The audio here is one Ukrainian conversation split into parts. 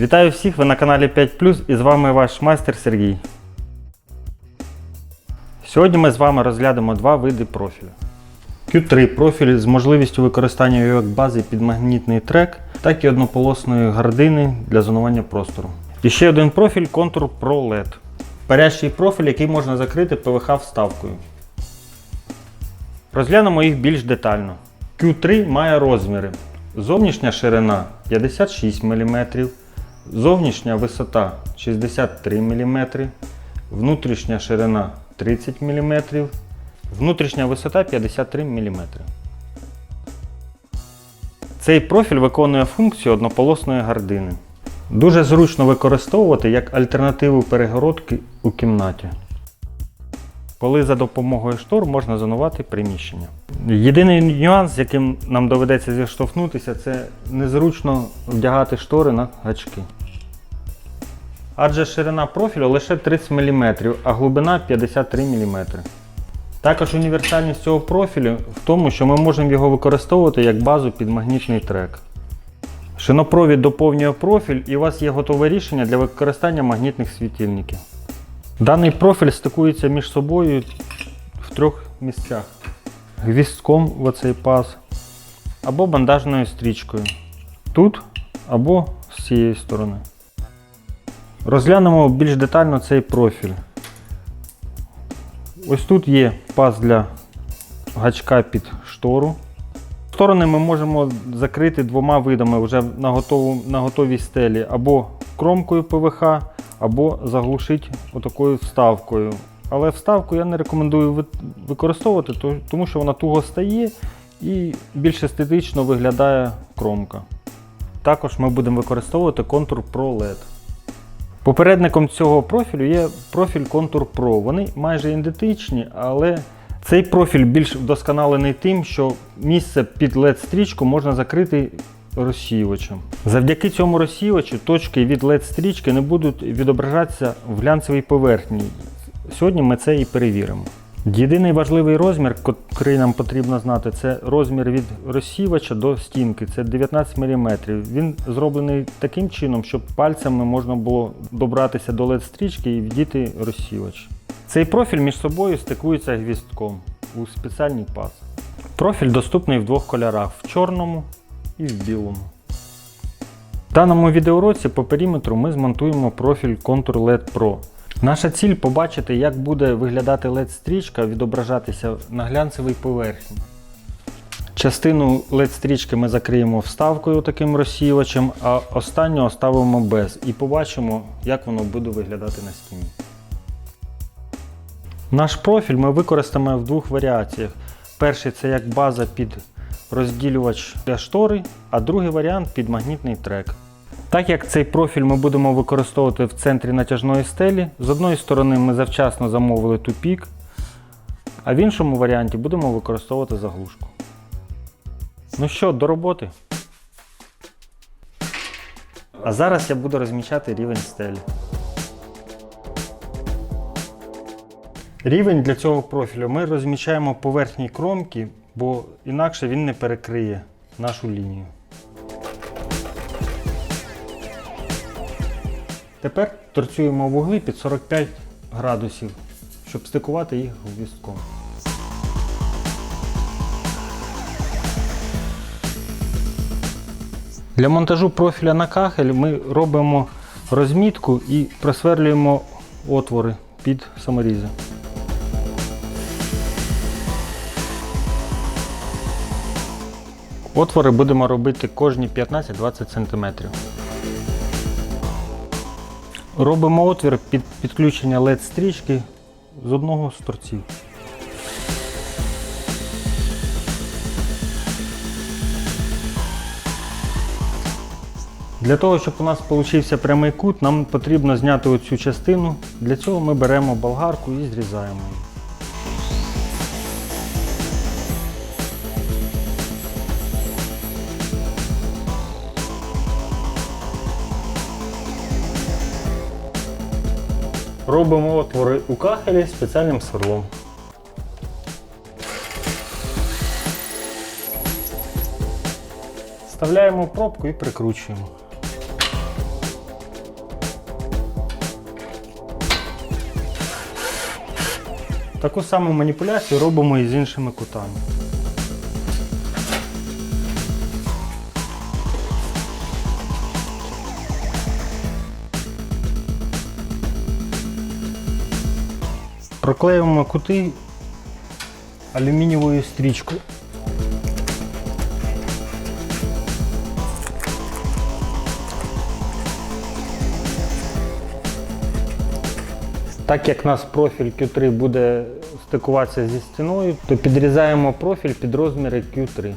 Вітаю всіх! Ви на каналі 5 і з вами ваш майстер Сергій. Сьогодні ми з вами розглянемо два види профілю. Q3 профіль з можливістю використання його як бази під магнітний трек, так і однополосної гардини для зонування простору. І ще один профіль контур Pro LED. Парящий профіль, який можна закрити ПВХ вставкою. Розглянемо їх більш детально. Q3 має розміри. Зовнішня ширина 56 мм, зовнішня висота 63 мм, внутрішня ширина 30 мм, внутрішня висота 53 мм. Цей профіль виконує функцію однополосної гардини. Дуже зручно використовувати як альтернативу перегородки у кімнаті коли за допомогою штор можна зонувати приміщення. Єдиний нюанс, з яким нам доведеться зіштовхнутися, це незручно вдягати штори на гачки. Адже ширина профілю лише 30 мм, а глибина 53 мм. Також універсальність цього профілю в тому, що ми можемо його використовувати як базу під магнітний трек. Шинопровід доповнює профіль і у вас є готове рішення для використання магнітних світильників. Даний профіль стикується між собою в трьох місцях: гвістком в оцей паз, або бандажною стрічкою. Тут або з цієї сторони. Розглянемо більш детально цей профіль. Ось тут є паз для гачка під штору. Сторони ми можемо закрити двома видами вже на, готову, на готовій стелі або кромкою ПВХ, або заглушити отакою вставкою. Але вставку я не рекомендую використовувати, тому що вона туго стає і більш естетично виглядає кромка. Також ми будемо використовувати контур Pro LED. Попередником цього профілю є профіль Contour Pro. Вони майже ідентичні, але цей профіль більш вдосконалений тим, що місце під LED-стрічку можна закрити розсіювачем. Завдяки цьому розсіювачу точки від LED-стрічки не будуть відображатися в глянцевій поверхні. Сьогодні ми це і перевіримо. Єдиний важливий розмір, який нам потрібно знати, це розмір від розсіювача до стінки. Це 19 мм. Він зроблений таким чином, щоб пальцями можна було добратися до LED-стрічки і вдіти розсіювач. Цей профіль між собою стикується гвістком у спеціальний паз. Профіль доступний в двох кольорах в чорному і в білому. В даному відеоуроці по периметру ми змонтуємо профіль Contour LED Pro. Наша ціль побачити, як буде виглядати LED-стрічка відображатися на глянцевій поверхні. Частину LED-стрічки ми закриємо вставкою таким розсіювачем, а останню оставимо без і побачимо, як воно буде виглядати на стіні. Наш профіль ми використаємо в двох варіаціях. Перший це як база під розділювач для штори, а другий варіант під магнітний трек. Так як цей профіль ми будемо використовувати в центрі натяжної стелі, з одної сторони ми завчасно замовили тупік, а в іншому варіанті будемо використовувати заглушку. Ну що, до роботи. А зараз я буду розмічати рівень стелі. Рівень для цього профілю ми розмічаємо по верхній кромці, бо інакше він не перекриє нашу лінію. Тепер торцюємо вугли під 45 градусів, щоб стикувати їх гвістком. Для монтажу профіля на кахель ми робимо розмітку і просверлюємо отвори під саморізи. Отвори будемо робити кожні 15-20 см. Робимо отвір під підключення LED-стрічки з одного з торців. Для того, щоб у нас вийшов прямий кут, нам потрібно зняти оцю частину. Для цього ми беремо болгарку і зрізаємо її. Робимо отвори у кахелі спеціальним сверлом. Вставляємо пробку і прикручуємо. Таку саму маніпуляцію робимо і з іншими кутами. Проклеюємо кути алюмінієвою стрічкою. Так як наш профіль Q3 буде стикуватися зі стіною, то підрізаємо профіль під розміри Q3.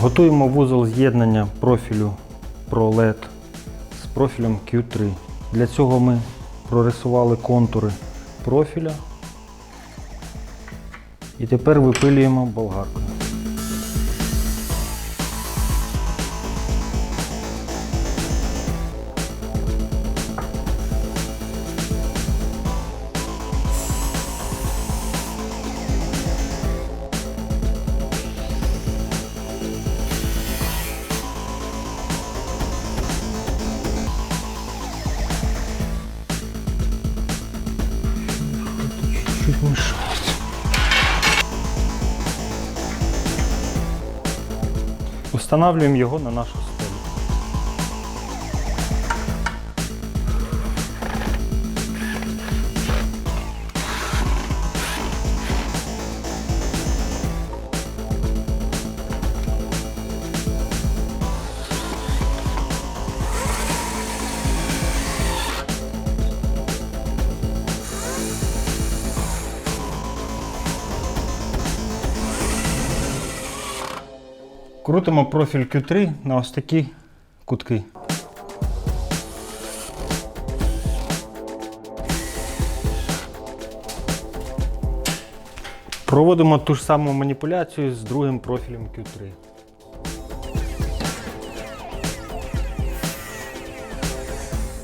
Готуємо вузол з'єднання профілю ProLED профілем Q3. Для цього ми прорисували контури профіля і тепер випилюємо болгаркою. Устанавливаем його на нашу Крутимо профіль Q3 на ось такі кутки. Проводимо ту ж саму маніпуляцію з другим профілем Q3.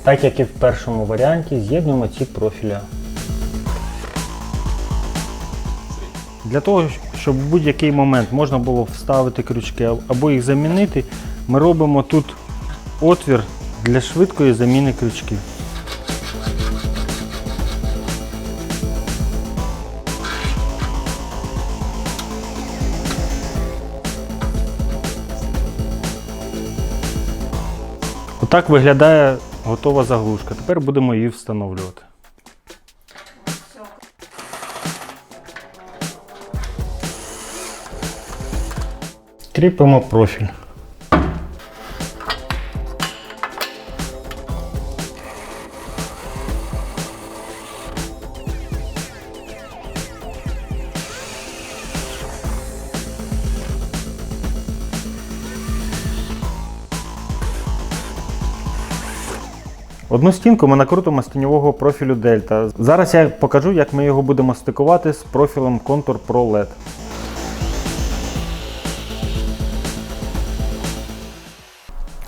Так як і в першому варіанті, з'єднуємо ці профіля. Для того, щоб в будь-який момент можна було вставити крючки або їх замінити, ми робимо тут отвір для швидкої заміни крючків. Отак виглядає готова заглушка. Тепер будемо її встановлювати. Кріпимо профіль. Одну стінку ми накрутимо з тіньового профілю Delta. Зараз я покажу, як ми його будемо стикувати з профілем Contour Pro LED.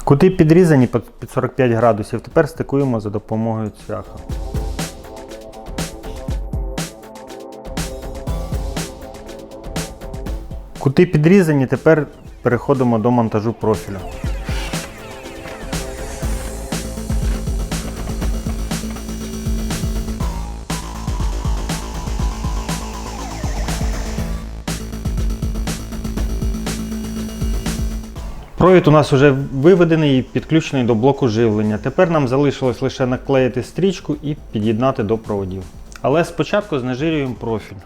Кути підрізані під під 45 градусів. Тепер стикуємо за допомогою цвяха. Кути підрізані, тепер переходимо до монтажу профілю. Провід у нас вже виведений і підключений до блоку живлення. Тепер нам залишилось лише наклеїти стрічку і під'єднати до проводів. Але спочатку знежирюємо профіль.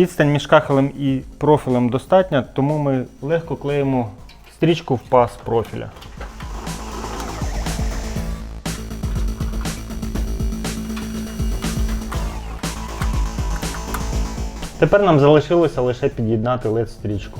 Відстань між кахелем і профілем достатня, тому ми легко клеїмо стрічку в паз профіля. Тепер нам залишилося лише під'єднати LED-стрічку.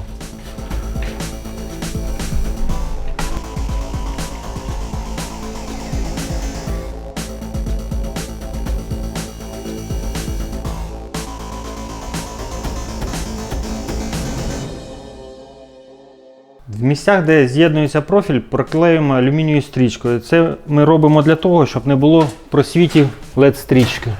В місцях, де з'єднується профіль, проклеюємо алюмінієвою стрічкою. Це ми робимо для того, щоб не було просвітів led стрічки.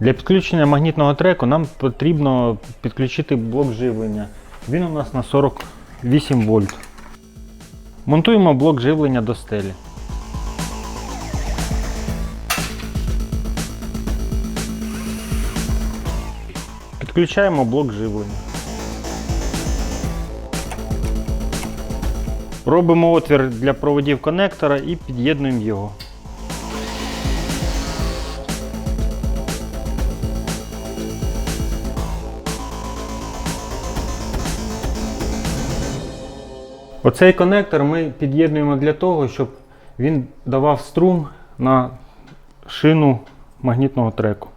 Для підключення магнітного треку нам потрібно підключити блок живлення. Він у нас на 48 вольт. Монтуємо блок живлення до стелі. Підключаємо блок живлення. Робимо отвір для проводів конектора і під'єднуємо його. Оцей конектор ми під'єднуємо для того, щоб він давав струм на шину магнітного треку.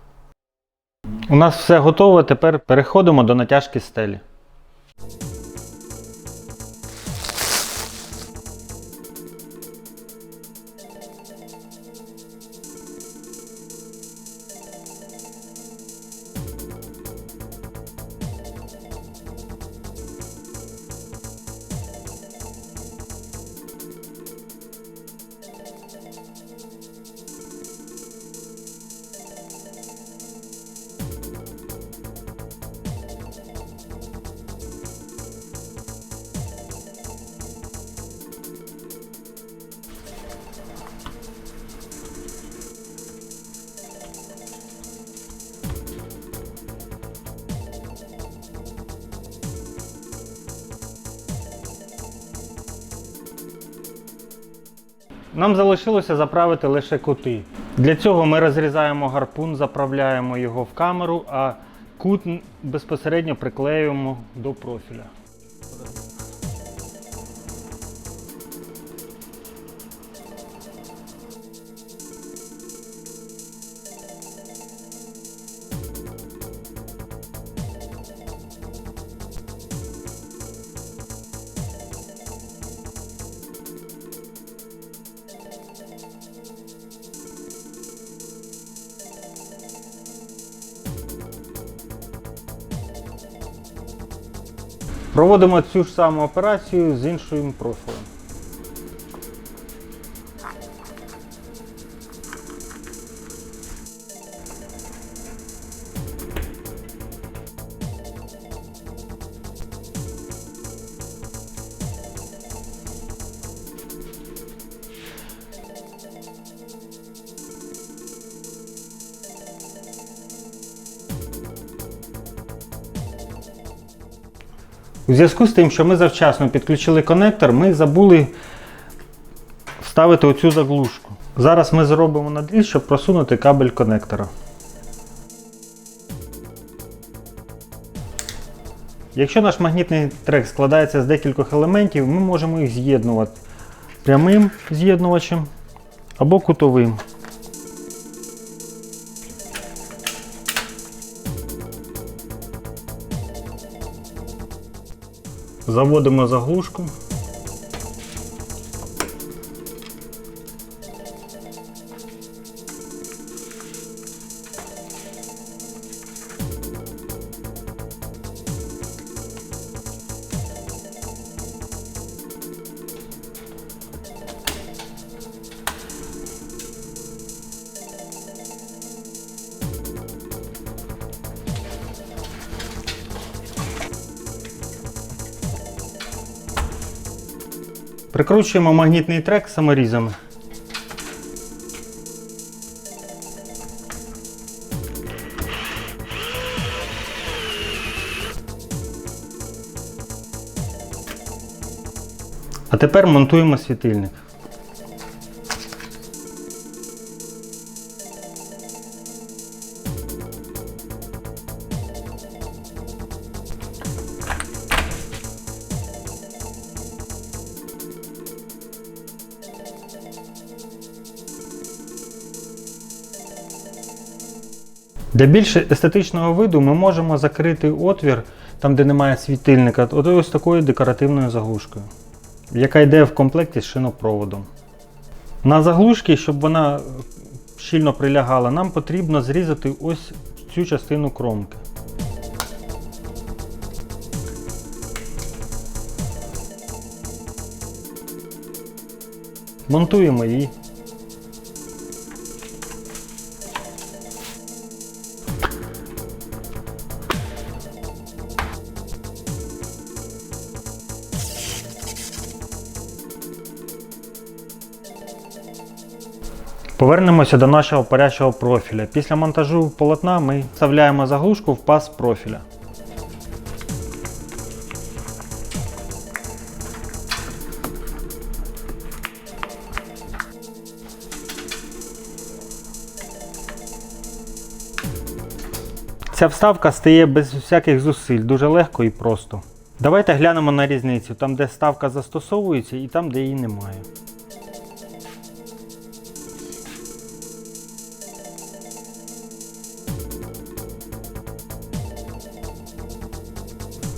У нас все готово, тепер переходимо до натяжки стелі. Нам залишилося заправити лише кути. Для цього ми розрізаємо гарпун, заправляємо його в камеру, а кут безпосередньо приклеюємо до профіля. Проводимо цю ж саму операцію з іншим профілем. У зв'язку з тим, що ми завчасно підключили конектор, ми забули вставити оцю заглушку. Зараз ми зробимо надріз, щоб просунути кабель конектора. Якщо наш магнітний трек складається з декількох елементів, ми можемо їх з'єднувати прямим з'єднувачем або кутовим. Заводимо заглушку. Прикручуємо магнітний трек саморізами. А тепер монтуємо світильник. Для більш естетичного виду ми можемо закрити отвір там, де немає світильника, от ось такою декоративною заглушкою, яка йде в комплекті з шинопроводом. На заглушці, щоб вона щільно прилягала, нам потрібно зрізати ось цю частину кромки. Монтуємо її. Повернемося до нашого парячого профіля. Після монтажу полотна ми вставляємо заглушку в паз профіля. Ця вставка стає без всяких зусиль, дуже легко і просто. Давайте глянемо на різницю, там де ставка застосовується і там, де її немає.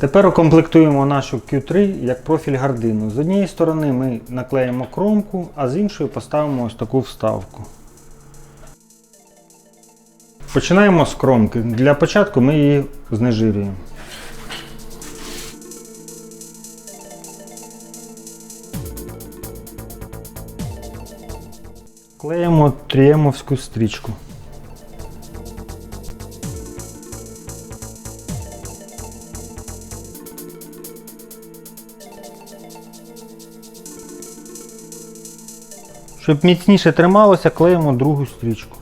Тепер укомплектуємо нашу Q3 як профіль гардину. З однієї сторони ми наклеїмо кромку, а з іншої поставимо ось таку вставку. Починаємо з кромки. Для початку ми її знежирюємо. Клеїмо тріємовську стрічку. Щоб міцніше трималося, клеїмо другу стрічку.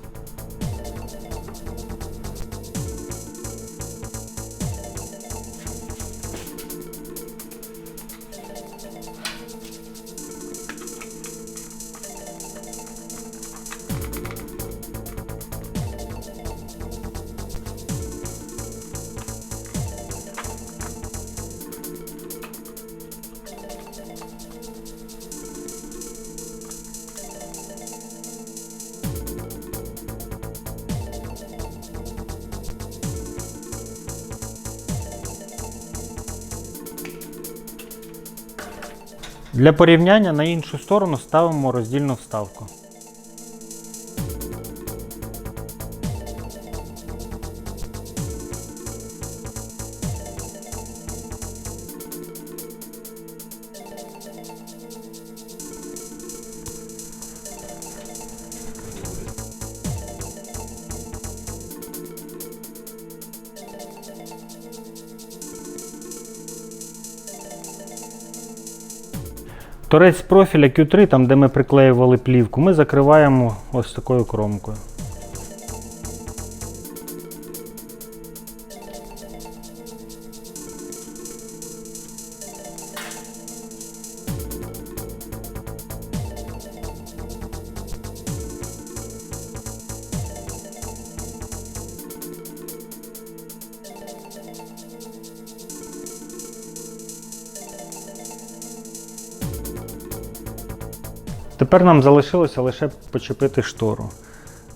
Для порівняння на іншу сторону ставимо роздільну вставку. Торець профіля Q3, там де ми приклеювали плівку, ми закриваємо ось такою кромкою. Тепер нам залишилося лише почепити штору.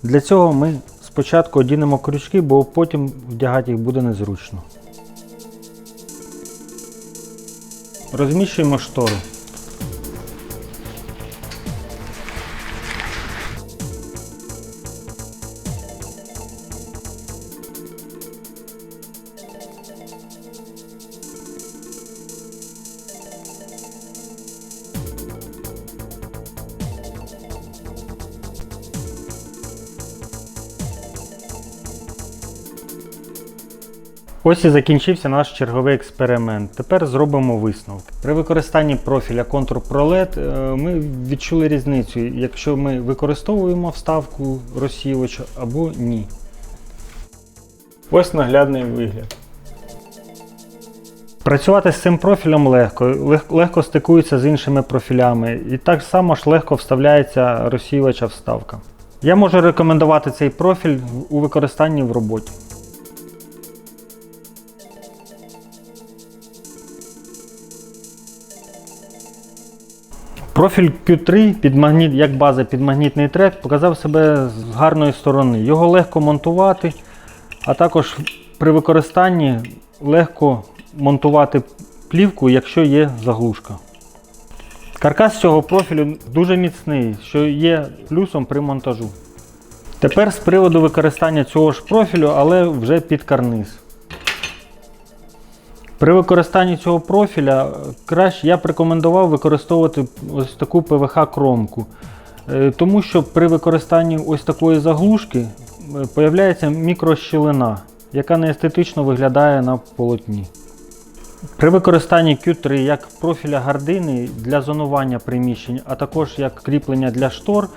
Для цього ми спочатку одінемо крючки, бо потім вдягати їх буде незручно. Розміщуємо штору. Ось і закінчився наш черговий експеримент. Тепер зробимо висновки. При використанні профіля контур ProLED е, ми відчули різницю, якщо ми використовуємо вставку розсівача або ні. Ось наглядний вигляд. Працювати з цим профілем легко, легко стикується з іншими профілями і так само ж легко вставляється розсіювача вставка. Я можу рекомендувати цей профіль у використанні в роботі. Профіль Q3 під магніт, як база під магнітний трек показав себе з гарної сторони. Його легко монтувати, а також при використанні легко монтувати плівку, якщо є заглушка. Каркас цього профілю дуже міцний, що є плюсом при монтажу. Тепер з приводу використання цього ж профілю, але вже під карниз. При використанні цього профіля е, краще я б рекомендував використовувати ось таку ПВХ-кромку. Е, Тому що при використанні ось такої заглушки е, появляється мікрощілина, яка неестетично виглядає на полотні. При використанні Q3 як профіля гардини для зонування приміщень, а також як кріплення для штор,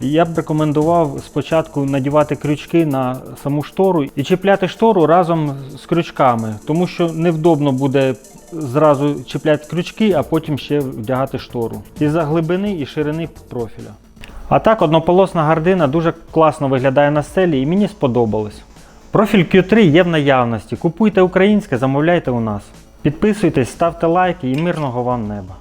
я б рекомендував спочатку надівати крючки на саму штору і чіпляти штору разом з крючками, тому що невдобно буде зразу чіпляти крючки, а потім ще вдягати штору. Із-за глибини і ширини профіля. А так, однополосна гардина дуже класно виглядає на стелі і мені сподобалось. Профіль Q3 є в наявності. Купуйте українське, замовляйте у нас. Підписуйтесь, ставте лайки і мирного вам неба.